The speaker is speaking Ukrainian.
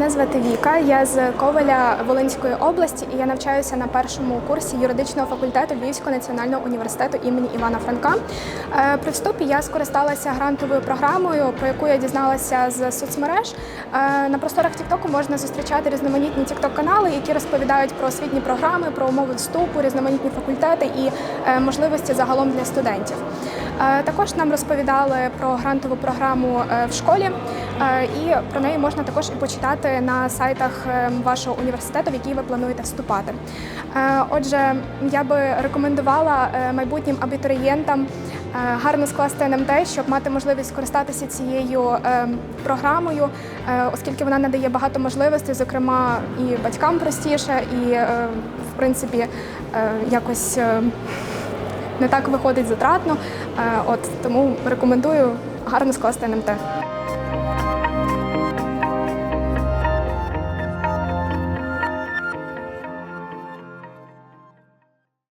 Мене звати Віка. Я з Коваля Волинської області і я навчаюся на першому курсі юридичного факультету Львівського національного університету імені Івана Франка. Е, При вступі я скористалася грантовою програмою, про яку я дізналася з соцмереж. Е, На просторах Тіктоку можна зустрічати різноманітні тікток-канали, які розповідають про освітні програми, про умови вступу, різноманітні факультети і е, можливості загалом для студентів. Також нам розповідали про грантову програму в школі, і про неї можна також і почитати на сайтах е, вашого університету, в який ви плануєте вступати. Е, Отже, я би рекомендувала е, майбутнім абітурієнтам е, гарно скласти НМТ, щоб мати можливість скористатися цією е, програмою, е, оскільки вона надає багато можливостей, зокрема і батькам простіше, і е, в принципі е, якось. е, не так виходить затратно. Е, От тому рекомендую гарно скласти НМТ. Bye.